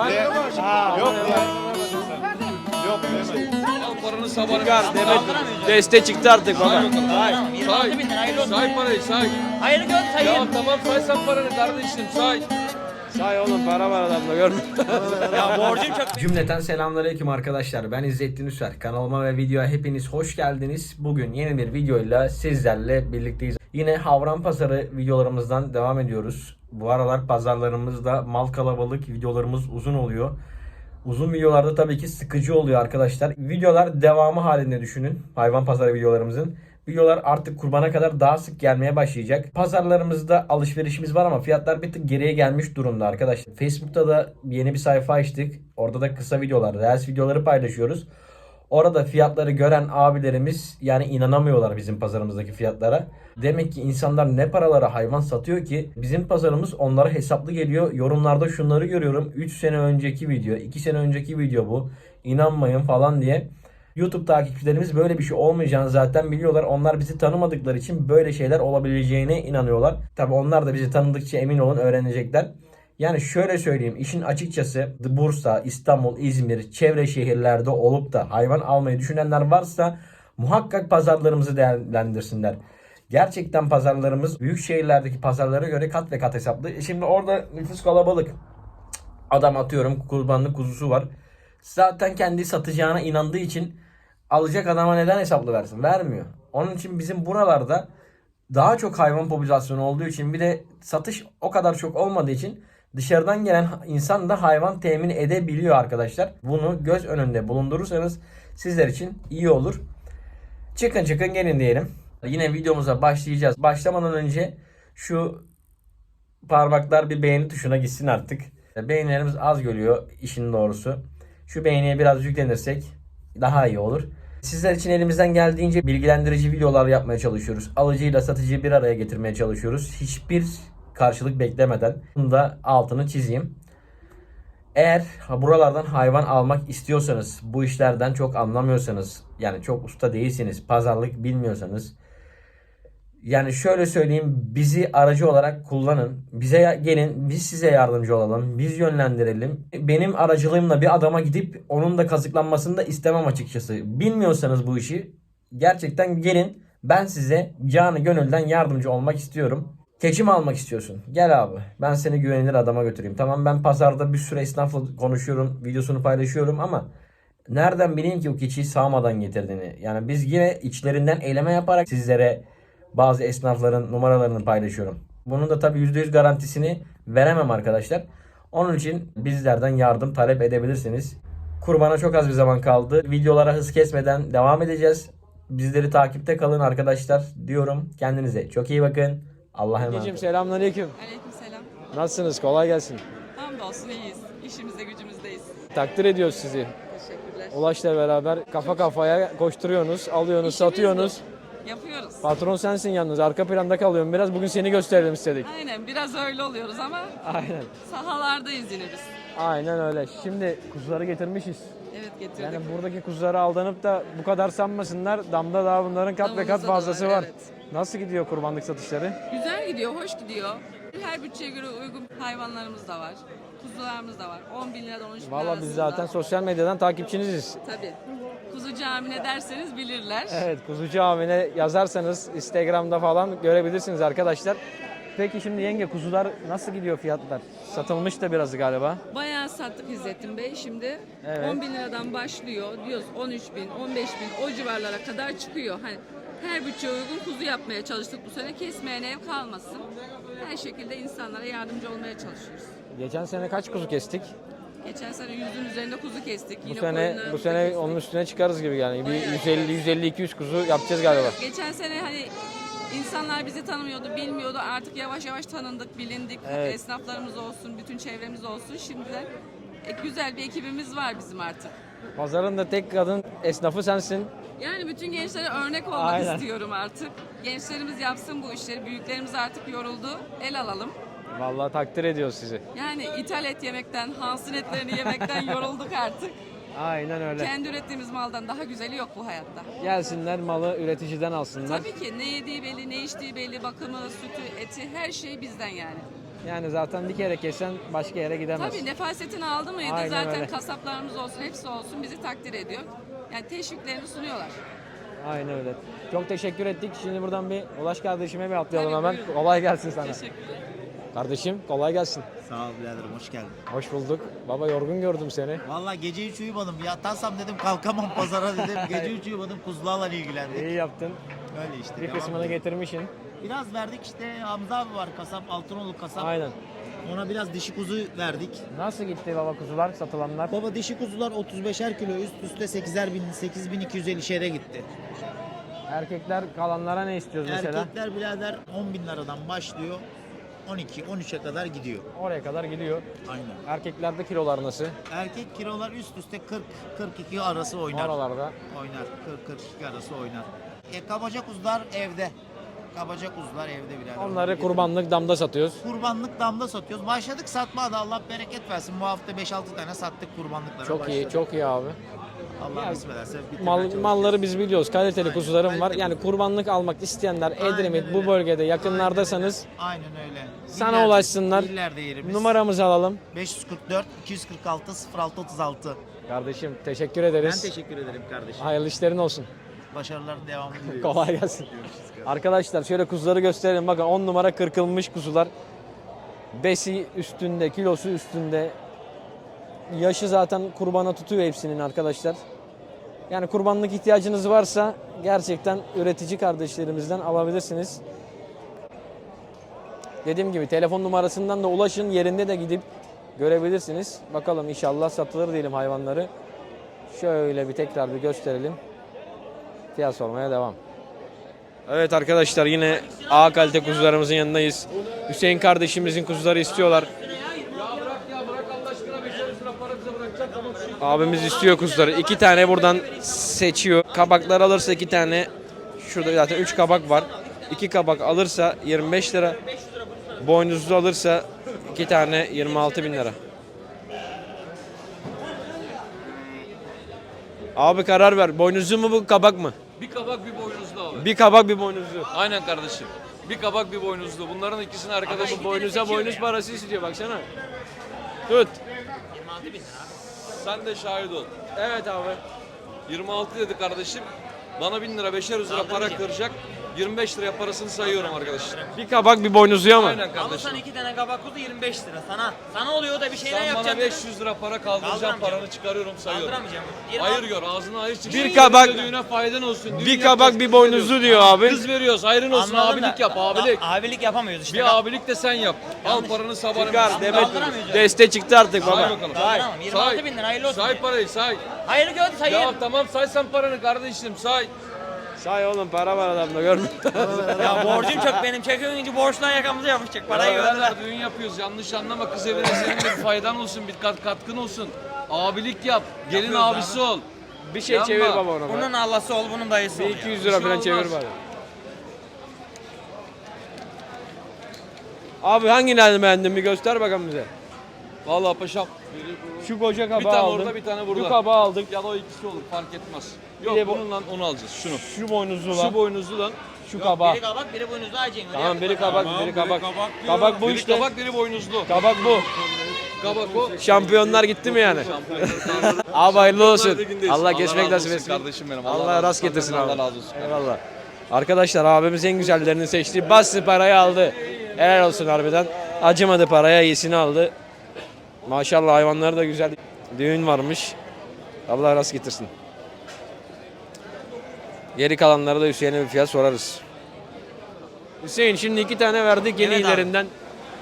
Ha, yok Yok. Al paranı sabahına. Çıkar Demet. Deste çıktı artık baba. Hay. Say. Say parayı say. Hayır gör sayın. Ya tamam say sen paranı kardeşim say. Say oğlum para var adamda görmüyor Ya borcum çok. Cümleten selamünaleyküm arkadaşlar. Ben İzzettin Üser. Kanalıma ve videoya hepiniz hoş geldiniz. Bugün yeni bir videoyla sizlerle birlikteyiz. Yine Havran Pazarı videolarımızdan devam ediyoruz. Bu aralar pazarlarımızda mal kalabalık, videolarımız uzun oluyor. Uzun videolarda tabii ki sıkıcı oluyor arkadaşlar. Videolar devamı halinde düşünün. Hayvan pazarı videolarımızın. Videolar artık kurbana kadar daha sık gelmeye başlayacak. Pazarlarımızda alışverişimiz var ama fiyatlar bir tık geriye gelmiş durumda arkadaşlar. Facebook'ta da yeni bir sayfa açtık. Orada da kısa videolar, reels videoları paylaşıyoruz. Orada fiyatları gören abilerimiz yani inanamıyorlar bizim pazarımızdaki fiyatlara. Demek ki insanlar ne paralara hayvan satıyor ki bizim pazarımız onlara hesaplı geliyor. Yorumlarda şunları görüyorum. 3 sene önceki video, 2 sene önceki video bu. İnanmayın falan diye. YouTube takipçilerimiz böyle bir şey olmayacağını zaten biliyorlar. Onlar bizi tanımadıkları için böyle şeyler olabileceğine inanıyorlar. Tabi onlar da bizi tanıdıkça emin olun öğrenecekler. Yani şöyle söyleyeyim işin açıkçası Bursa, İstanbul, İzmir, çevre şehirlerde olup da hayvan almayı düşünenler varsa muhakkak pazarlarımızı değerlendirsinler. Gerçekten pazarlarımız büyük şehirlerdeki pazarlara göre kat ve kat hesaplı. E Şimdi orada nüfus kalabalık. Adam atıyorum kurbanlık kuzusu var. Zaten kendi satacağına inandığı için alacak adama neden hesaplı versin? Vermiyor. Onun için bizim buralarda daha çok hayvan popülasyonu olduğu için bir de satış o kadar çok olmadığı için dışarıdan gelen insan da hayvan temin edebiliyor arkadaşlar. Bunu göz önünde bulundurursanız sizler için iyi olur. Çıkın çıkın gelin diyelim. Yine videomuza başlayacağız. Başlamadan önce şu parmaklar bir beğeni tuşuna gitsin artık. Beğenilerimiz az geliyor işin doğrusu. Şu beğeniye biraz yüklenirsek daha iyi olur. Sizler için elimizden geldiğince bilgilendirici videolar yapmaya çalışıyoruz. Alıcıyla satıcıyı bir araya getirmeye çalışıyoruz. Hiçbir karşılık beklemeden. Bunu da altını çizeyim. Eğer buralardan hayvan almak istiyorsanız, bu işlerden çok anlamıyorsanız, yani çok usta değilsiniz, pazarlık bilmiyorsanız, yani şöyle söyleyeyim bizi aracı olarak kullanın. Bize gelin biz size yardımcı olalım. Biz yönlendirelim. Benim aracılığımla bir adama gidip onun da kazıklanmasını da istemem açıkçası. Bilmiyorsanız bu işi gerçekten gelin. Ben size canı gönülden yardımcı olmak istiyorum. Keçi mi almak istiyorsun? Gel abi. Ben seni güvenilir adama götüreyim. Tamam ben pazarda bir sürü esnafla konuşuyorum. Videosunu paylaşıyorum ama nereden bileyim ki o keçiyi sağmadan getirdiğini. Yani biz yine içlerinden eyleme yaparak sizlere bazı esnafların numaralarını paylaşıyorum. Bunun da tabii %100 garantisini veremem arkadaşlar. Onun için bizlerden yardım talep edebilirsiniz. Kurbana çok az bir zaman kaldı. Videolara hız kesmeden devam edeceğiz. Bizleri takipte kalın arkadaşlar diyorum. Kendinize çok iyi bakın. Allah'a emanet olun. Selamünaleyküm. Aleykümselam. Nasılsınız? Kolay gelsin. Hamdolsun iyiyiz. İşimizde gücümüzdeyiz. Takdir ediyoruz sizi. Teşekkürler. Ulaş'la beraber kafa kafaya koşturuyorsunuz, alıyorsunuz, İşimiz satıyorsunuz. Yapıyoruz. Patron sensin yalnız. Arka planda kalıyorum biraz. Bugün seni gösterelim istedik. Aynen biraz öyle oluyoruz ama Aynen. sahalardayız yine biz. Aynen öyle. Şimdi kuzuları getirmişiz. Evet getirdik. Yani buradaki kuzuları aldanıp da bu kadar sanmasınlar. Damda daha bunların kat ve kat Damımızda da fazlası var, var. evet. Nasıl gidiyor kurbanlık satışları? Güzel gidiyor, hoş gidiyor. Her bütçeye göre uygun hayvanlarımız da var. Kuzularımız da var. 10 bin liradan 13 bin Valla biz arasında. zaten sosyal medyadan takipçiniziz. Tabii. Kuzu camine derseniz bilirler. Evet kuzucu abine yazarsanız Instagram'da falan görebilirsiniz arkadaşlar. Peki şimdi yenge kuzular nasıl gidiyor fiyatlar? Satılmış da biraz galiba. Bayağı sattık İzzettin Bey. Şimdi Evet. 10 bin liradan başlıyor. Diyoruz 13 bin, 15 bin o civarlara kadar çıkıyor. Hani her bütçeye uygun kuzu yapmaya çalıştık bu sene. Kesmeyen ev kalmasın. Her şekilde insanlara yardımcı olmaya çalışıyoruz. Geçen sene kaç kuzu kestik? Geçen sene yüzün üzerinde kuzu kestik. Bu Yine sene koyunlarımızı bu sene kestik. onun üstüne çıkarız gibi yani. Bir Bayağı. 150 150 200 kuzu yapacağız galiba. Geçen sene hani insanlar bizi tanımıyordu, bilmiyordu. Artık yavaş yavaş tanındık, bilindik. Evet. Esnaflarımız olsun, bütün çevremiz olsun. Şimdi de e, güzel bir ekibimiz var bizim artık. Pazarın da tek kadın esnafı sensin. Yani bütün gençlere örnek olmak Aynen. istiyorum artık. Gençlerimiz yapsın bu işleri. Büyüklerimiz artık yoruldu. El alalım. Vallahi takdir ediyoruz sizi. Yani ithal et yemekten, Hans'ın etlerini yemekten yorulduk artık. Aynen öyle. Kendi ürettiğimiz maldan daha güzeli yok bu hayatta. Gelsinler malı üreticiden alsınlar. Tabii ki ne yediği belli, ne içtiği belli, bakımı, sütü, eti her şey bizden yani. Yani zaten bir kere kesen başka yere gidemez. Tabii nefasetini aldı mıydı Aynen zaten öyle. kasaplarımız olsun, hepsi olsun bizi takdir ediyor. Yani teşviklerini sunuyorlar. Aynen öyle. Çok teşekkür ettik. Şimdi buradan bir Ulaş kardeşime bir atlayalım Tabii, hemen. buyurun. Kolay gelsin sana. Teşekkürler. Kardeşim kolay gelsin. Sağ ol biraderim hoş geldin. Hoş bulduk. Baba yorgun gördüm seni. Vallahi gece hiç uyumadım. Yatarsam dedim kalkamam pazara dedim. Gece hiç uyumadım kuzularla ilgilendik. İyi yaptın. Öyle işte. Bir devam kısmını ediyor. getirmişsin. Biraz verdik işte Hamza abi var kasap Altınoğlu kasap. Aynen. Ona biraz dişi kuzu verdik. Nasıl gitti baba kuzular satılanlar? Baba dişi kuzular 35'er kilo üst üste 8'er bin 8250 şere gitti. Erkekler kalanlara ne istiyoruz mesela? Erkekler birader 10 bin liradan başlıyor. 12 13'e kadar gidiyor. Oraya kadar gidiyor. Aynen. Erkeklerde kilolar nasıl? Erkek kilolar üst üste 40 42 arası oynar. Oralarda. Oynar. 40-42 arası oynar. E, kabaca kuzular evde. Kabaca kuzular evde birader. Onları kurbanlık damda satıyoruz. Kurbanlık damda satıyoruz. Başladık satmaya da Allah bereket versin. Bu hafta 5-6 tane sattık kurbanlıklara. Çok iyi, başladık. çok iyi abi. Allah nasip ederse Mal, malları biz biliyoruz. Kaliteli Aynen, kuzularım var. kaliteli Yani kurbanlık almak isteyenler Aynen Edremit bu öyle. bölgede yakınlardaysanız Aynen öyle. Sana İllerde- ulaşsınlar. yerimiz. numaramızı alalım. 544 246 06 36. Kardeşim teşekkür Ben ederiz. teşekkür ederim kardeşim. Hayırlı işlerin olsun. Başarıların devamını diliyoruz. Kolay gelsin. Arkadaşlar şöyle kuzuları gösterelim. Bakın 10 numara kırkılmış kuzular. Besi üstünde, kilosu üstünde. Yaşı zaten kurbana tutuyor hepsinin arkadaşlar. Yani kurbanlık ihtiyacınız varsa gerçekten üretici kardeşlerimizden alabilirsiniz. Dediğim gibi telefon numarasından da ulaşın. Yerinde de gidip görebilirsiniz. Bakalım inşallah satılır diyelim hayvanları. Şöyle bir tekrar bir gösterelim. Fiyat sormaya devam. Evet arkadaşlar yine A kalite kuzularımızın yanındayız. Hüseyin kardeşimizin kuzuları istiyorlar. Ya bırak ya bırak Allah aşkına 5 lira para bize bırakacak tamam şu Abimiz istiyor kuzuları. İki tane buradan seçiyor. Kabaklar alırsa iki tane. Şurada zaten üç kabak var. İki kabak alırsa 25 lira. Boynuzlu alırsa iki tane 26 bin lira. Abi karar ver. Boynuzlu mu bu kabak mı? Bir kabak bir boynuzlu abi. Bir kabak bir boynuzlu. Aynen kardeşim. Bir kabak bir boynuzlu. Bunların ikisini arkadaşım boynuza boynuz parası istiyor baksana. Tut. Sen de şahit ol. Evet abi. 26 dedi kardeşim. Bana 1000 lira 5'er lira para kıracak. 25 liraya parasını sayıyorum arkadaşlar. Bir kabak bir boynuzluya mı? Aynen Alırsan kardeşim. iki tane kabak kuzu 25 lira sana. Sana oluyor da bir şeyler Sen bana yapacaksın. 500 lira para kaldıracağım Kaldıramayacağım. paranı çıkarıyorum sayıyorum. Kaldıramayacağım. Hayır gör ağzına hayır çıksın. Bir kabak- Düğüne faydan olsun. Düğün Bir yapacağız, kabak bir kız boynuzlu veriyoruz. diyor abi. Kız veriyoruz hayrın olsun Anladım abilik da- yap abilik. A- abilik yapamıyoruz işte. Bir abilik de sen yap. Al paranı sabahına. Çıkar. Demet Kaldıramayacağım. deste çıktı artık Say baba. bakalım. Kaldıramam. 26 bin lira, hayırlı olsun Say diye. parayı say. Hayır gör sayayım. Ya tamam say sen paranı kardeşim say. Say oğlum para var adamda görmüyor Ya borcum çok benim. Çekiyorsun borçlar yakamıza yapışacak. Parayı Beraber gönder. düğün yapıyoruz yanlış anlama kız evine senin de bir faydan olsun bir kat katkın olsun. Abilik yap. Gelin Yapıyoruz abisi ol. Bir şey Yanma. çevir baba ona. Bunun Allah'sı ol, bunun dayısı ol. Bir ya. 200 Bir lira şey falan olmaz. çevir bari. Abi hangilerini beğendin bir göster bakalım bize. Vallahi paşam. Şu koca kabağı Bir tane aldık. orada bir tane burada. Şu kabağı aldık. Ya da o ikisi olur fark etmez. Yok de bu- bununla onu alacağız şunu. Şu boynuzlu var. Şu boynuzlu lan. Şu Yok, kabağı. Biri kabak, biri boynuzlu acıyın. öyle Tamam biri kabak, biri kabak. Kabak bu Biri işte. kabak biri boynuzlu. Kabak bu. Kabak o. Şampiyonlar gitti mi yani? Şampiyonlar Abi hayırlı olsun. Ligi'ndeyiz. Allah Allah geçmek razı nasip olsun etsin. kardeşim benim. Allah Allah razı rast olsun. getirsin Allah abi. razı olsun. Eyvallah. Arkadaşlar abimiz en güzellerini seçti. Bastı parayı aldı. Helal olsun harbiden. Acımadı paraya iyisini aldı. Maşallah hayvanları da güzel. Düğün varmış. Allah rast getirsin. Geri kalanlara da Hüseyin'e bir fiyat sorarız. Hüseyin şimdi iki tane verdik yeni Evet abi. ilerinden.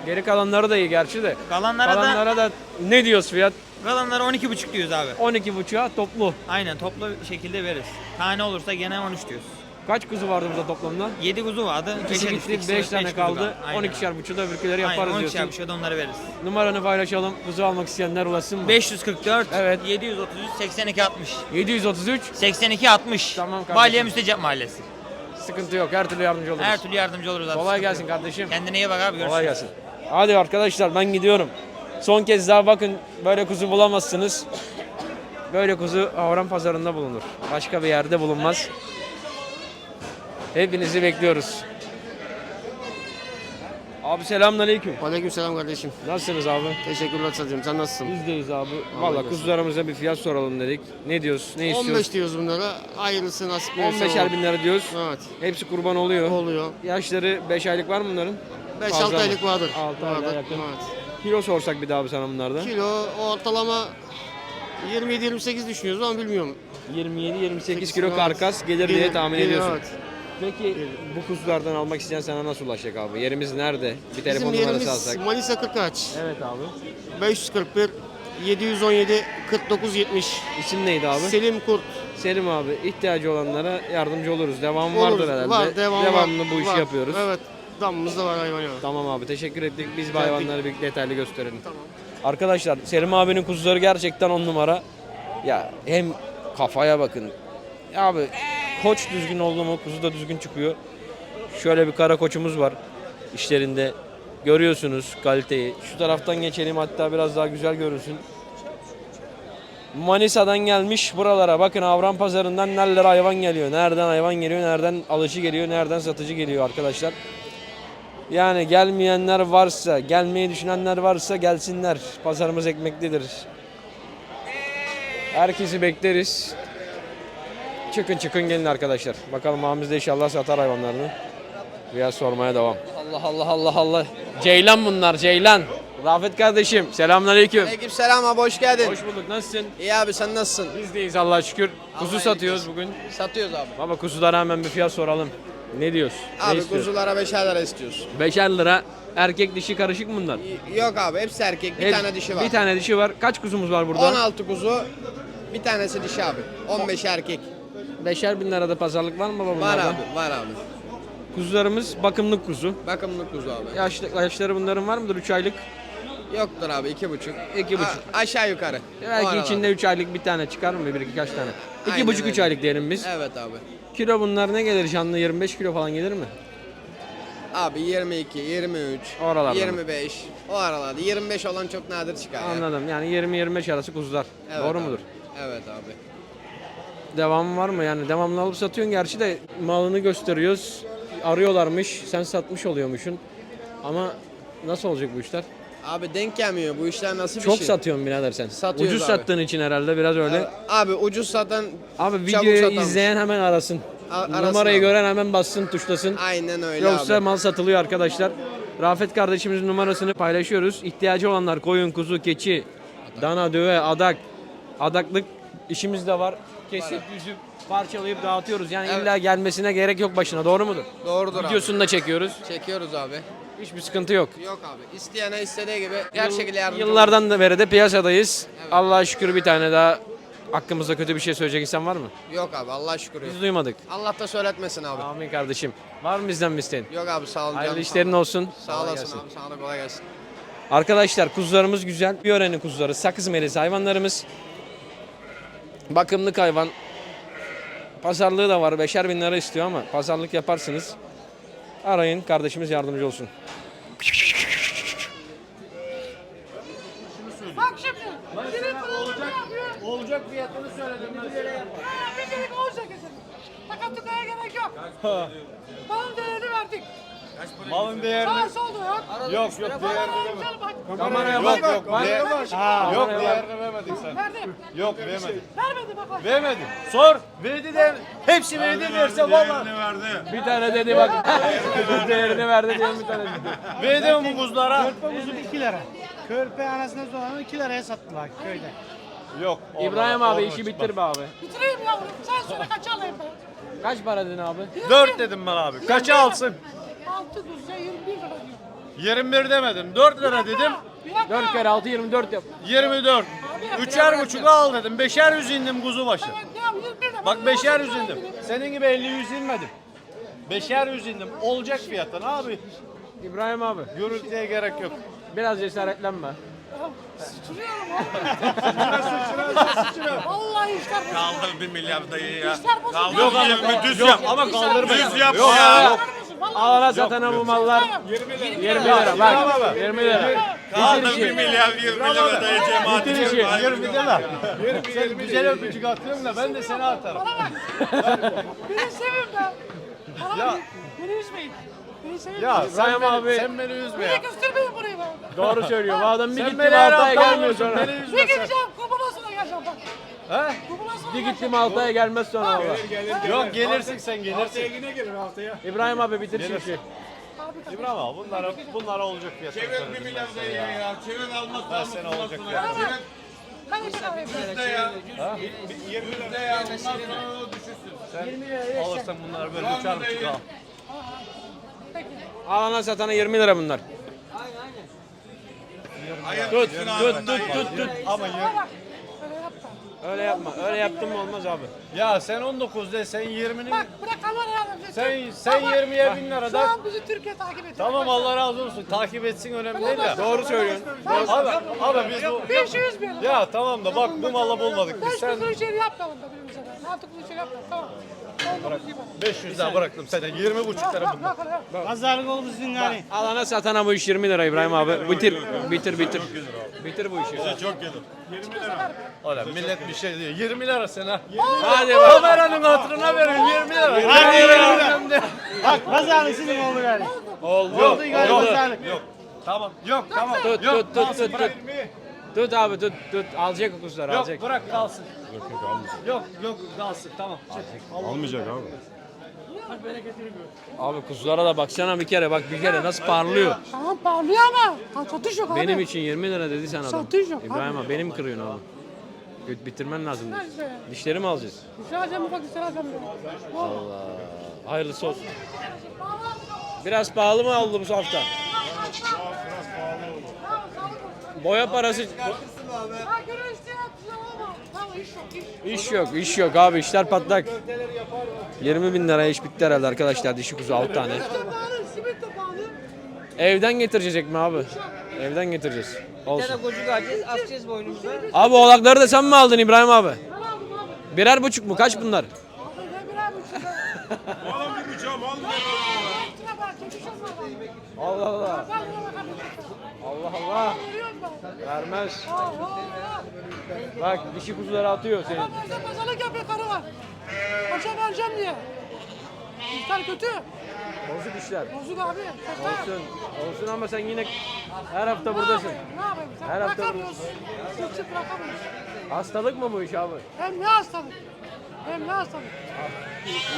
Geri kalanları da iyi gerçi de. Kalanlara da Kalanlara da ne diyoruz fiyat? kalanlara 12,5 diyoruz abi. 12.5'a toplu. Aynen toplu şekilde veririz. Tane olursa gene 13 diyoruz. Kaç kuzu vardı burada toplamda? 7 kuzu vardı. İkisi beşe gitti, düştü, 5 ikisi- tane beş kaldı. Aynen. 12'şer buçuğu da öbürküleri Aynen, yaparız 12'şer diyorsun. buçuğu da onları veririz. Numaranı paylaşalım. Kuzu almak isteyenler ulaşsın mı? 544 Evet. 733 82 60. 733 82 60. Tamam kardeşim. Baliye Müstecap Mahallesi. sıkıntı yok. Her türlü yardımcı oluruz. Her türlü yardımcı oluruz abi. Kolay gelsin yok. kardeşim. Kendine iyi bak abi görüşürüz. Kolay gelsin. Hadi arkadaşlar ben gidiyorum. Son kez daha bakın böyle kuzu bulamazsınız. Böyle kuzu Havran pazarında bulunur. Başka bir yerde bulunmaz. Hepinizi bekliyoruz. Abi selamünaleyküm. Aleykümselam kardeşim. Nasılsınız abi? Teşekkürler Sadıcığım. Sen nasılsın? Bizdeyiz abi. Valla kuzularımıza bir fiyat soralım dedik. Ne diyoruz? Ne istiyoruz? 15 diyoruz bunlara. Hayırlısı nasip neyse 15'er o. bin lira diyoruz. Evet. Hepsi kurban oluyor. Oluyor. Yaşları 5 aylık var mı bunların? 5-6 Fazla mı? aylık vardır. Altı aylığa Vardır, yakın. Evet. Kilo sorsak bir daha abi sana bunlardan. Kilo ortalama 27-28 düşünüyoruz ama bilmiyorum. 27-28 kilo Evet. karkas gelir diye Gelir- tahmin gelir, ediyorsun. evet. Peki bu kuzulardan almak isteyen sana nasıl ulaşacak abi? Yerimiz nerede? Bir telefon Bizim numarası yerimiz alsak. Manisa Kırkaç. Evet abi. 541 717 49 70. İsim neydi abi? Selim Kurt. Selim abi ihtiyacı olanlara yardımcı oluruz. Devam vardır herhalde. Var, devam Devamlı var. bu işi Var. yapıyoruz. Evet. Damımız da var hayvan ya. Tamam abi teşekkür ettik. Biz bu hayvanları bir detaylı gösterelim. Arkadaşlar Selim abinin kuzuları gerçekten on numara. Ya hem kafaya bakın. Ya abi koç düzgün oldu mu kuzu da düzgün çıkıyor. Şöyle bir kara koçumuz var işlerinde. Görüyorsunuz kaliteyi. Şu taraftan geçelim hatta biraz daha güzel görünsün. Manisa'dan gelmiş buralara. Bakın Avran pazarından neler hayvan geliyor. Nereden hayvan geliyor, nereden alıcı geliyor, nereden satıcı geliyor arkadaşlar. Yani gelmeyenler varsa, gelmeyi düşünenler varsa gelsinler. Pazarımız ekmeklidir. Herkesi bekleriz. Çıkın çıkın gelin arkadaşlar. Bakalım abimiz de inşallah satar hayvanlarını. Biraz sormaya devam. Allah Allah Allah Allah. Ceylan bunlar Ceylan. Rafet kardeşim selamünaleyküm. Aleykümselam abi hoş geldin. Hoş bulduk nasılsın? İyi abi sen nasılsın? Bizdeyiz Allah'a şükür. Kuzu Allah satıyoruz bugün. Satıyoruz abi. Baba kuzulara hemen bir fiyat soralım. Ne diyorsun? ne Abi istiyorsun? kuzulara beşer lira istiyoruz. Beşer lira. Erkek dişi karışık mı bunlar? Yok abi hepsi erkek bir Hep- tane dişi var. Bir tane dişi var. Kaç kuzumuz var burada? 16 kuzu bir tanesi dişi abi. 15 erkek. Beşer bin lirada pazarlık var mı baba Var bunlarda? abi var abi. Kuzularımız bakımlık kuzu. Bakımlı kuzu abi. Yaşlı, yaşları bunların var mıdır? 3 aylık. Yoktur abi iki buçuk. İki buçuk. A- aşağı yukarı. O Belki aralar. içinde 3 aylık bir tane çıkar mı? Bir iki kaç tane? İki Aynen buçuk üç öyle. aylık diyelim biz. Evet abi. Kilo bunlar ne gelir canlı? 25 kilo falan gelir mi? Abi 22, 23, Oralarda mı? 25. O aralarda. 25 olan çok nadir çıkar ya. Anladım. Yani 20-25 arası kuzular. Evet Doğru abi. mudur? Evet abi. Devam var mı? Yani devamlı alıp satıyorsun. Gerçi de malını gösteriyoruz. Arıyorlarmış. Sen satmış oluyormuşsun. Ama nasıl olacak bu işler? Abi denk gelmiyor bu işler nasıl bir Çok şey? satıyorsun birader sen. Satıyoruz Ucuz abi. sattığın için herhalde biraz öyle. Abi, abi ucuz satan Abi çabuk videoyu satanmış. izleyen hemen arasın. A- arasın Numarayı abi. gören hemen bassın tuşlasın. Aynen öyle Yoksa abi. mal satılıyor arkadaşlar. Rafet kardeşimizin numarasını paylaşıyoruz. İhtiyacı olanlar koyun, kuzu, keçi, dana, düve, adak, adaklık işimiz de var. Kesip yüzüp parçalayıp dağıtıyoruz. Yani Evet. illa gelmesine gerek yok başına. Doğru mudur? Doğrudur abi. Videosunu da çekiyoruz. Çekiyoruz abi. Hiçbir sıkıntı yok. Yok abi. İsteyene istediği gibi her şekilde yardımcı Yıllardan da beri de piyasadayız. Allah'a şükür bir tane daha hakkımızda kötü bir şey söyleyecek insan var mı? Yok abi Allah şükür yok. Biz duymadık. Allah da söyletmesin abi. Amin kardeşim. Var mı bizden bir isteğin? Yok abi sağ ol Hayırlı canım, işlerin sağ ol. olsun. Sağ Kolay olasın abi sana da kolay gelsin. Arkadaşlar kuzularımız güzel. Bir öğrenin kuzuları. Sakız melezi hayvanlarımız. Bakımlık hayvan. Pazarlığı da var. Beşer bin lira istiyor ama pazarlık yaparsınız. Arayın kardeşimiz yardımcı olsun. Bak şimdi. Olacak. Olacak fiyatını söyledim ben sana. Ha, bir dedik olacak efendim. Takatlıkaya gerek yok. Malın değerini verdik. Malın değerini Sağ sol da yok. yok yok değerini Güzel bak. Kameraya yok bak. yok Bak. değer- Ha, yok değerini vermedin sen. Verdim. Yok vermedin. Vermedi bak. Vermedin. Sor. Verdi de hepsi verdi derse valla. Bir tane dedi bak. Değerini verdi diye bir tane dedi. Verdi mi bu kuzlara? Körpe kuzu 2 lira. Körpe anasını soğanı 2 liraya sattılar köyde. Yok. İbrahim abi işi bitir be abi. Bitireyim yavrum. Sen söyle kaç alayım ben. Kaç para dedin abi? Dört dedim ben abi. Kaça alsın? 6 kuzuya 21 lira diyor. 21 demedim. 4 lira dedim. Bir dakika. 4 kere 6 24 yap. 24. Üçer buçuk al dedim. Beşer yüz indim kuzu başı. Evet, ya 21 lira. Bak beşer 18 yüz indim. Senin gibi 50 yüz inmedim. Beşer yüz indim. Olacak fiyattan abi. İbrahim abi Gürültüye gerek yok. biraz cesaretlenme. Sıçrıyorum oğlum. Vallahi işler bozuldu. Kaldır bir milyar dayı ya. İşler bozuldu. Kaldır yok ama düz yap. Ama kaldır beni. Düz yap Yok ya. yok. Alana satana bu mallar 20 lira. Bak 20 lira. Kaldır bir milyar 20 lira dayı cemaati. Bitir işi. Yirmi deme. Sen güzel öpücük atıyorsun da ben de seni atarım. Bana bak. Beni sevin be. Bana bak. Beni üzmeyin. Ya sen abi- sen beni üzme ya. Beni göstermeyin burayı ben. Doğru söylüyor. Bu adam bir gitti beni her Altay'a hafta gelmiyor sonra. Beni Bir üzme sen. gideceğim. Kupona sonra geleceğim bak. He? Bir gitti mi Altay'a gelmez sonra valla. Yok gelirsin sen gelirsin. İbrahim abi bitir şu işi. İbrahim abi bunlara, bunlara olacak fiyat. Çevir bir milyar ya. Çevir almaz. Ben seni olacak fiyat. Ben iki tane yapıyorum. Yüzde ya. Ondan sonra o düşürsün. Alırsan bunları böyle uçar uçar al. Alana satana 20 lira bunlar. Tut, tut, tut, tut, tut. Ama ya, Bak. Öyle yapma. Öyle yaptın mı olmaz abi. ya sen 19 de sen 20'nin Bak bırak kamerayı alın. sen sen 20'ye 1000 lira Şu da an bizi Türkiye takip ediyor. Tamam Allah razı olsun. Takip etsin önemli değil de. Doğru söylüyorsun. Abi, abi biz bu 500 bin. Ya tamam da bak bu malla bulmadık biz. Beş Sen bin şey yapmayalım da birbirimize. Artık bu şey yapmayalım. Tamam. Oldu bu gibi. 500 daha bıraktım senden 20 buçuk lira yok bu. yok. yok. Pazarlık olmuşsun gari. Alana satana bu iş 20 lira İbrahim abi. Bitir, bitir, bitir. Bitir bu işi. Çok gelir. 20 lira. Ola millet bir şey diyor. 20 lira sen ha. Hadi bak. Kameranın hatırına verin 20 lira. Hadi 20 ya. önemli. Bak pazarlık sizin oldu gari. Oldu. Yok, gari yok, yok. Tamam. Yok tamam. Tut, tut, tut, tut. Tut abi tut, tut. Alacak o kuşları Yok alacak. bırak kalsın. Yok yok almayacak. Yok yok kalsın tamam. Almayacak abi. Abi kuzulara da baksana bir kere bak bir kere nasıl parlıyor. Tamam parlıyor ama. Ha, satış yok abi. Benim için 20 lira dedi sen adam. Satış yok İbrahim abi benim kırıyorsun abi. Göt bitirmen lazım. Neyse. Dişleri mi alacağız? Güzelce ufak güzelce. Allah. Hayırlısı olsun. Biraz pahalı mı aldı bu hafta? Boya parası Ha ama. Tamam iş yok iş. iş yok, iş yok abi işler patlak. 20 bin liraya iş bitti herhalde arkadaşlar dişi kuzu 6 tane. Simit. Evden getirecek mi abi? Evden getireceğiz. Olsun. Kocuk alacağız, asacağız boynumuza. Abi oğlakları da sen mi aldın İbrahim abi? Ben aldım abi. Birer buçuk mu? Kaç bunlar? Abi ne birer buçuk. Oğlum bir bıçağım al. Altına bak, çekişiyorsun adam. Allah Allah. Allah Allah. Vermez. Bak dişi kuzuları atıyor senin. Ama bizde pazarlık yapıyor karı var. Kaça vereceğim diye. İşler kötü. Bozuk işler. Bozuk abi. Kötü. Olsun. Olsun ama sen yine her hafta buradasın. Ne yapayım? Sen Her hafta bırakamıyorsun. Sık sık bırakamıyorsun. Hastalık mı bu iş abi? Hem ne hastalık. Hem ne hastalık.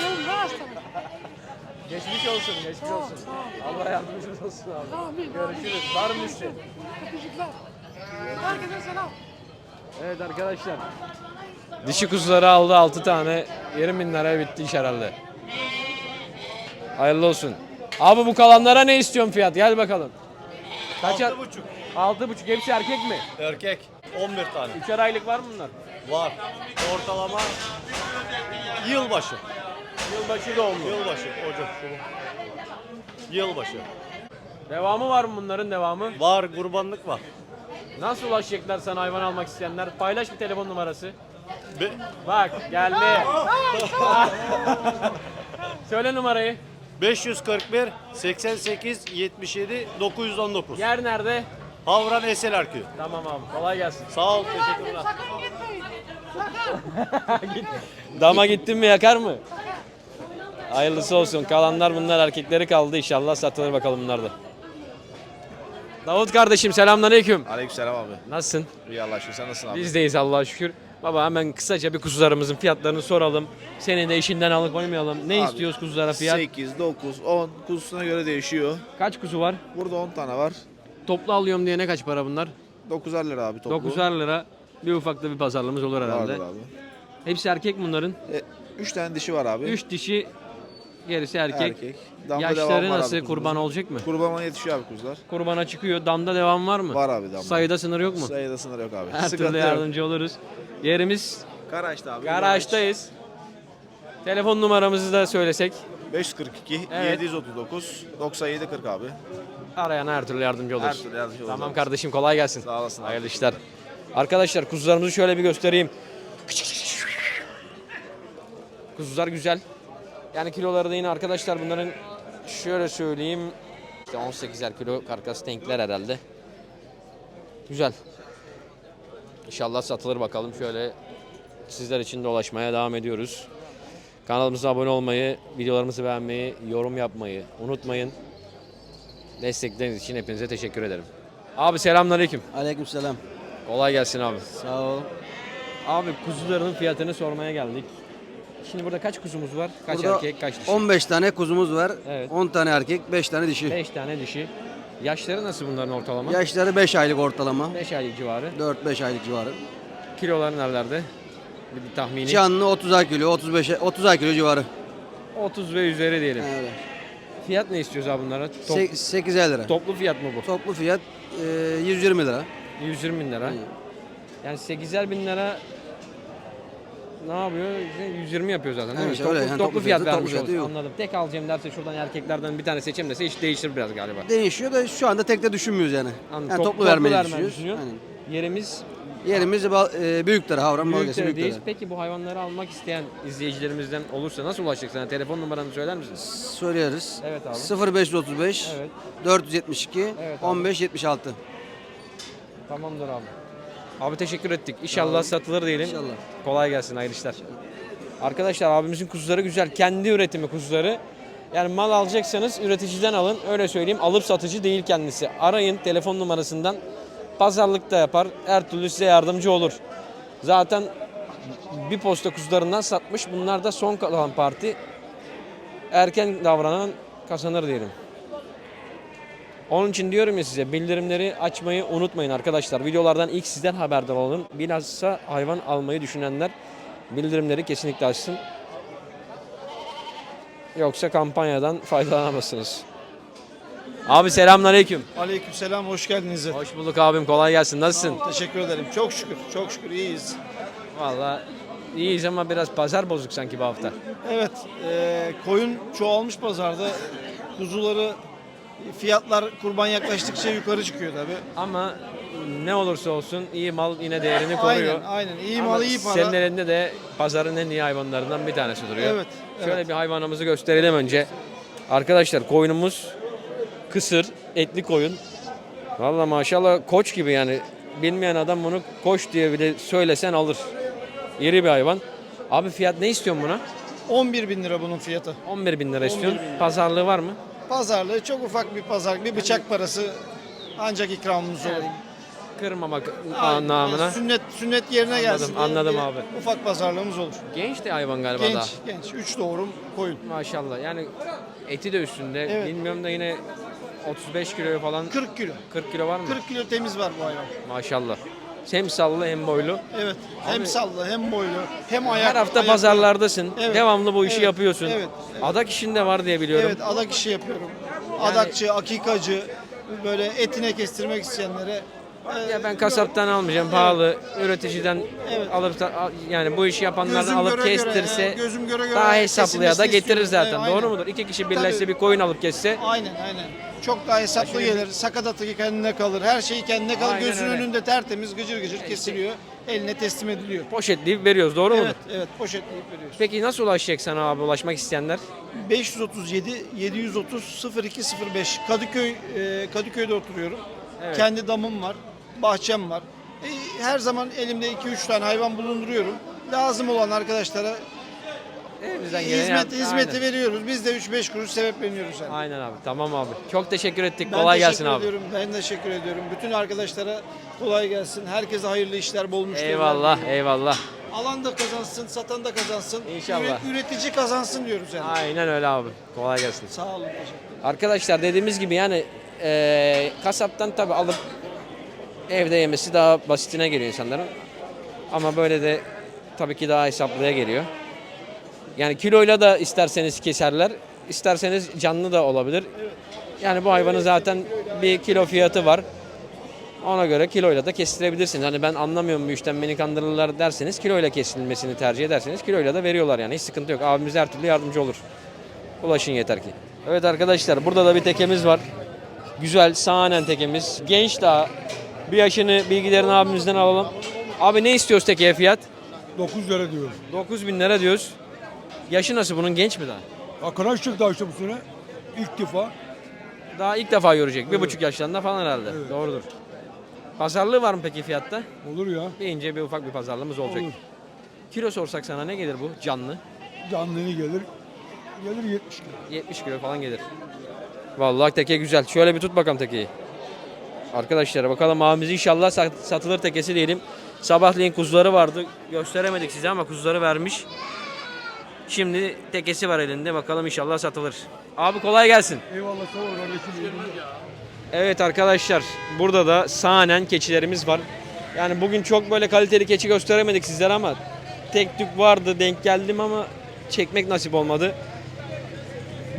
Hem ne hastalık. Geçmiş olsun, geçmiş Sağ ol, olsun. sağ ol. Allah yardımcınız olsun abi. Amin. Görüşürüz. Var mı müşteri? Öpücükler. Herkese selam. Evet arkadaşlar. Dişi kuzuları aldı 6 tane. 20 bin liraya bitti iş herhalde. Hayırlı olsun. Abi bu kalanlara ne istiyorsun fiyat? Gel bakalım. Kaç Altı buçuk. Altı buçuk. Hepsi erkek mi? Erkek 11 tane. Üçer aylık var mı bunlar? Var. Ortalama yılbaşı. Yılbaşı doğumlu. Yılbaşı. Ocak. Yılbaşı. Devamı var mı bunların devamı? Var kurbanlık var. Nasıl ulaşacaklar sana hayvan almak isteyenler? Paylaş bir telefon numarası. Be- Bak geldi. Söyle numarayı. 541 88 77 919. Yer nerede? Havran Eseler Köyü. Tamam abi. Kolay gelsin. Sağ ol. Teşekkürler. Sakın gitmeyin. Sakın. Dama gittin mi yakar mı? Hayırlısı olsun. Kalanlar bunlar erkekleri kaldı. İnşallah satılır bakalım bunlar da. Davut kardeşim selamünaleyküm. Aleykümselam abi. Nasılsın? İyi Allah aşkına sen nasılsın abi? Bizdeyiz Allah'a şükür. Baba hemen kısaca bir kuzularımızın fiyatlarını soralım. Senin de işinden alıkoymayalım. Ne Abi, istiyoruz kuzulara fiyat? 8, 9, 10 kuzusuna göre değişiyor. Kaç kuzu var? Burada 10 tane var. Toplu alıyorum diye ne kaç para bunlar? 9'ar lira abi toplu. 9'ar lira. Bir ufak da bir pazarlığımız olur herhalde. Vardır abi. Hepsi erkek bunların. 3 tane dişi var abi. 3 dişi gerisi erkek. erkek. Damda devam Yaşları var nasıl? abi Kurban olacak mı? Kurbana yetişiyor abi kuzular. Kurbana çıkıyor. Damda devam var mı? Var abi damda. Sayıda sınır yok mu? Sayıda sınır yok abi. Her Sıkıntı türlü yok. yardımcı oluruz. Yerimiz Karaç'ta abi. Garaj'tayız. Telefon numaramızı da söylesek 542 Evet. 739 97 40 abi. arayan her türlü yardımcı oluruz. Her türlü yardımcı oluruz Tamam kardeşim kolay gelsin. Sağ olasın abi. Hayırlı işler. Arkadaşlar kuzularımızı şöyle bir göstereyim. Kuzular güzel. Yani kiloları da yine arkadaşlar bunların şöyle söyleyeyim. İşte 18'er kilo karkas tenkler herhalde. Güzel. İnşallah satılır bakalım. Şöyle sizler için dolaşmaya devam ediyoruz. Kanalımıza abone olmayı, videolarımızı beğenmeyi, yorum yapmayı unutmayın. Destekleriniz için hepinize teşekkür ederim. Abi selamünaleyküm. Aleykümselam. Kolay gelsin abi. Sağ ol. Abi kuzuların fiyatını sormaya geldik. Şimdi burada kaç kuzumuz var? Kaç Burada erkek, kaç dişi? 15 tane kuzumuz var. Evet. 10 tane erkek, 5 tane dişi. 5 tane dişi. Yaşları nasıl bunların ortalama? Yaşları 5 aylık ortalama. 5 aylık civarı. 4-5 aylık civarı. Kiloları nerelerde? Bir, bir tahmini. Canlı 30 kilo, 35 30 kilo civarı. 30 ve üzeri diyelim. Evet. Fiyat ne istiyoruz abi bunlara? Top- 8 lira. toplu fiyat mı bu? Toplu fiyat e, 120 lira. 120 bin lira. Yani 8'er bin lira ne yapıyor? İşte 120 yapıyor zaten değil Evet, mi? Toplu, öyle yani, toplu toplu fiyat fiyatı, toplu vermiş fiyatı yok. Anladım. Tek alacağım derse şuradan erkeklerden bir tane seçeyim dese iş değişir biraz galiba. Değişiyor da şu anda tek de düşünmüyoruz yani. Anladım. Yani Top- toplu, vermeyi düşünüyoruz. düşünüyorsun. Aynen. Yerimiz Yerimiz e, Büyükdere, Havran bölgesi Büyükdere'deyiz. Büyükdere. Peki bu hayvanları almak isteyen izleyicilerimizden olursa nasıl ulaşacak sana? Telefon numaranı söyler misin? Söyleriz. Evet abi. 0535 Evet. 472 Evet abi. 15 76. Tamamdır abi. Abi teşekkür ettik. İnşallah satılır diyelim. İnşallah. Kolay gelsin, hayırlı işler. Arkadaşlar abimizin kuzuları güzel. Kendi üretimi kuzuları. Yani mal alacaksanız üreticiden alın. Öyle söyleyeyim. Alıp satıcı değil kendisi. Arayın telefon numarasından. Pazarlık da yapar. Her türlü size yardımcı olur. Zaten bir posta kuzularından satmış. Bunlar da son kalan parti. Erken davranan kazanır diyelim. Onun için diyorum ya size bildirimleri açmayı unutmayın arkadaşlar. Videolardan ilk sizden haberdar olun. Bilhassa hayvan almayı düşünenler bildirimleri kesinlikle açsın. Yoksa kampanyadan faydalanamazsınız. Abi selamünaleyküm. Aleykümselam hoş geldiniz. Hoş bulduk abim kolay gelsin. Nasılsın? Teşekkür ederim. Çok şükür. Çok şükür iyiyiz. Vallahi iyiyiz ama biraz pazar bozuk sanki bu hafta. Evet, e, koyun çoğalmış pazarda. Kuzuları fiyatlar kurban yaklaştıkça yukarı çıkıyor tabi. Ama ne olursa olsun iyi mal yine değerini koruyor. Aynen, aynen. İyi Ama mal iyi para. Senin elinde de pazarın en iyi hayvanlarından bir tanesi duruyor. Evet, Şöyle evet. bir hayvanımızı gösterelim önce. Arkadaşlar koyunumuz kısır, etli koyun. Valla maşallah koç gibi yani. Bilmeyen adam bunu koç diye bile söylesen alır. İri bir hayvan. Abi fiyat ne istiyorsun buna? 11 bin lira bunun fiyatı. 11 bin lira 11 istiyorsun. bin lira. Pazarlığı var mı? Pazarlığı çok ufak bir pazar. Bir bıçak parası ancak ikramımız olur. Kırmamak Aynen. anlamına. Sünnet sünnet yerine gelsin. diye anladım bir abi. Ufak pazarlığımız olur. Genç de hayvan galiba daha. Genç, genç. 3 doğurum koyun. Maşallah yani eti de üstünde. Evet. Bilmiyorum da yine 35 kiloya falan 40 kilo. 40 kilo var mı? 40 kilo temiz var bu hayvan. Maşallah. Hem sallı hem boylu. Evet. Hem Abi- sallı hem boylu hem ayak. Her hafta ayak- pazarlardasın. Evet. Devamlı bu işi Evet. yapıyorsun. Evet. Adak işinde var diye biliyorum. Evet adak işi yapıyorum. Adakçı, akikacı böyle etine kestirmek isteyenlere Ya ben kasaptan almayacağım pahalı. Üreticiden alıp da yani bu işi yapanlardan Gözüm alıp göre göre, kestirse gözüm göre göre daha hesaplıya da kesilmesini getirir istiyorum. zaten. Evet, Doğru aynen. mudur? İki kişi birleşse Tabii. bir koyun alıp kesse Aynen aynen. Çok daha hesaplı gelir. Sakatatı kendine kalır. Her şeyi kendine kalır. Aynen Gözünün öyle. önünde tertemiz gıcır gıcır kesiliyor. Eline teslim ediliyor. poşetleyip veriyoruz. Doğru Evet mudur? evet poşetleyip veriyoruz. Peki nasıl ulaşacak sana abi ulaşmak isteyenler? 537 730 0205 Kadıköy e, Kadıköy'de oturuyorum. Evet. Kendi damım var, bahçem var. E, her zaman elimde 2-3 tane hayvan bulunduruyorum. Lazım olan arkadaşlara Elimizden hizmet hizmeti Aynen. veriyoruz. Biz de 3-5 kuruş sebepleniyoruz yani. Aynen abi. Tamam abi. Çok teşekkür ettik. Ben Kolay teşekkür gelsin abi. ediyorum. Ben teşekkür ediyorum. Bütün arkadaşlara kolay gelsin. Herkese hayırlı işler, bol müşteriler. Eyvallah, eyvallah. Alan da kazansın, satan da kazansın. İnşallah. Üre- üretici kazansın diyoruz yani. Aynen öyle abi. Kolay gelsin. Sağ olun. Teşekkür ederim. Arkadaşlar dediğimiz gibi yani eee, kasaptan tabi alıp evde yemesi daha basitine geliyor insanların. Ama böyle de tabii ki daha hesaplıya geliyor. Yani kiloyla da isterseniz keserler, isterseniz canlı da olabilir. Yani bu hayvanın zaten bir kilo fiyatı var. Ona göre kiloyla da kestirebilirsiniz. Hani ben anlamıyorum bu işten beni kandırırlar derseniz kiloyla kesilmesini tercih ederseniz kiloyla da veriyorlar yani hiç sıkıntı yok. Abimiz her türlü yardımcı olur. Ulaşın yeter ki. Evet arkadaşlar burada da bir tekemiz var. Güzel sahnen tekemiz. Genç daha. Bir yaşını bilgilerini abimizden alalım. Abi ne istiyoruz tekeye fiyat? 9 lira diyoruz. 9000 lira diyoruz. Yaşı nasıl bunun genç mi daha? Arkadaş çıktı işte bu sene. İlk defa. Daha ilk defa görecek. Bir buçuk yaşlarında falan herhalde. Doğrudur. Pazarlığı var mı peki fiyatta? Olur ya. Bir ince bir ufak bir pazarlığımız olacak. Olur. Kilo sorsak sana ne gelir bu canlı? Canlı gelir. Gelir 70 kilo. 70 kilo falan gelir. Vallahi teke güzel. Şöyle bir tut bakalım tekeyi. Arkadaşlar bakalım abimiz inşallah sat- satılır tekesi diyelim. Sabahleyin kuzuları vardı. Gösteremedik size ama kuzuları vermiş. Şimdi tekesi var elinde. Bakalım inşallah satılır. Abi kolay gelsin. Eyvallah sağ ol kardeşim. Evet arkadaşlar burada da sahnen keçilerimiz var. Yani bugün çok böyle kaliteli keçi gösteremedik sizlere ama tek tük vardı denk geldim ama çekmek nasip olmadı.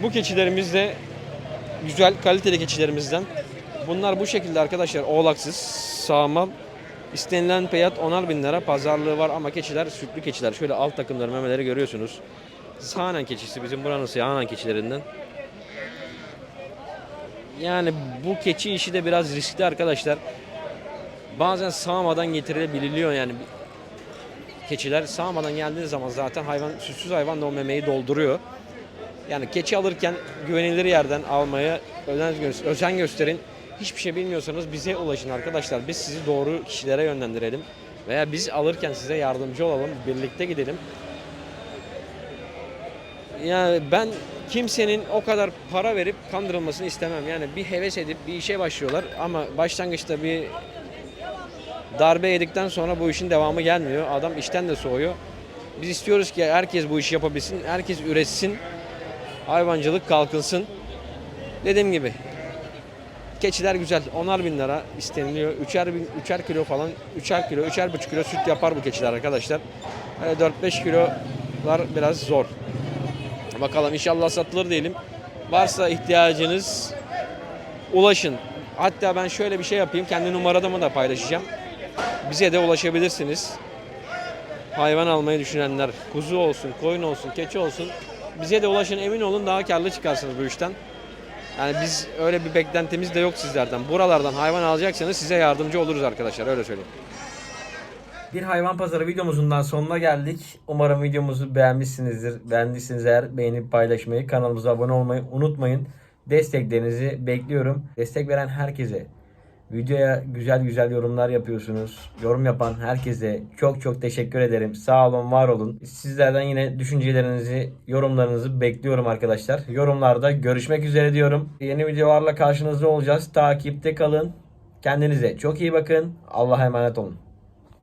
Bu keçilerimiz de güzel kaliteli keçilerimizden. Bunlar bu şekilde arkadaşlar oğlaksız sağmal. İstenilen fiyat 10'ar bin lira pazarlığı var ama keçiler sütlü keçiler. Şöyle alt takımları memeleri görüyorsunuz. Sahnen keçisi bizim buranın sahnen keçilerinden. Yani bu keçi işi de biraz riskli arkadaşlar. Bazen sağmadan getirilebiliyor yani. Keçiler sağmadan geldiği zaman zaten hayvan sütsüz hayvan da o memeyi dolduruyor. Yani keçi alırken güvenilir yerden almaya özen, gö- özen gösterin. Hiçbir şey bilmiyorsanız bize ulaşın arkadaşlar. Biz sizi doğru kişilere yönlendirelim. Veya biz alırken size yardımcı olalım. Birlikte gidelim. Yani ben kimsenin o kadar para verip kandırılmasını istemem. Yani bir heves edip bir işe başlıyorlar ama başlangıçta bir darbe yedikten sonra bu işin devamı gelmiyor. Adam işten de soğuyor. Biz istiyoruz ki herkes bu işi yapabilsin, herkes üretsin, hayvancılık kalkınsın. Dediğim gibi keçiler güzel. Onar bin lira isteniliyor. Üçer, bin, üçer kilo falan, üçer kilo, üçer buçuk kilo süt yapar bu keçiler arkadaşlar. Öyle 4-5 kilolar biraz zor. Bakalım inşallah satılır diyelim. Varsa ihtiyacınız ulaşın. Hatta ben şöyle bir şey yapayım. Kendi numaramı da paylaşacağım. Bize de ulaşabilirsiniz. Hayvan almayı düşünenler, kuzu olsun, koyun olsun, keçi olsun. Bize de ulaşın emin olun daha karlı çıkarsınız bu işten. Yani biz öyle bir beklentimiz de yok sizlerden. Buralardan hayvan alacaksanız size yardımcı oluruz arkadaşlar öyle söyleyeyim. Bir hayvan pazarı videomuzun daha sonuna geldik. Umarım videomuzu beğenmişsinizdir. Beğendiyseniz eğer beğenip paylaşmayı, kanalımıza abone olmayı unutmayın. Desteklerinizi bekliyorum. Destek veren herkese, videoya güzel güzel yorumlar yapıyorsunuz. Yorum yapan herkese çok çok teşekkür ederim. Sağ olun, var olun. Sizlerden yine düşüncelerinizi, yorumlarınızı bekliyorum arkadaşlar. Yorumlarda görüşmek üzere diyorum. Yeni videolarla karşınızda olacağız. Takipte kalın. Kendinize çok iyi bakın. Allah'a emanet olun.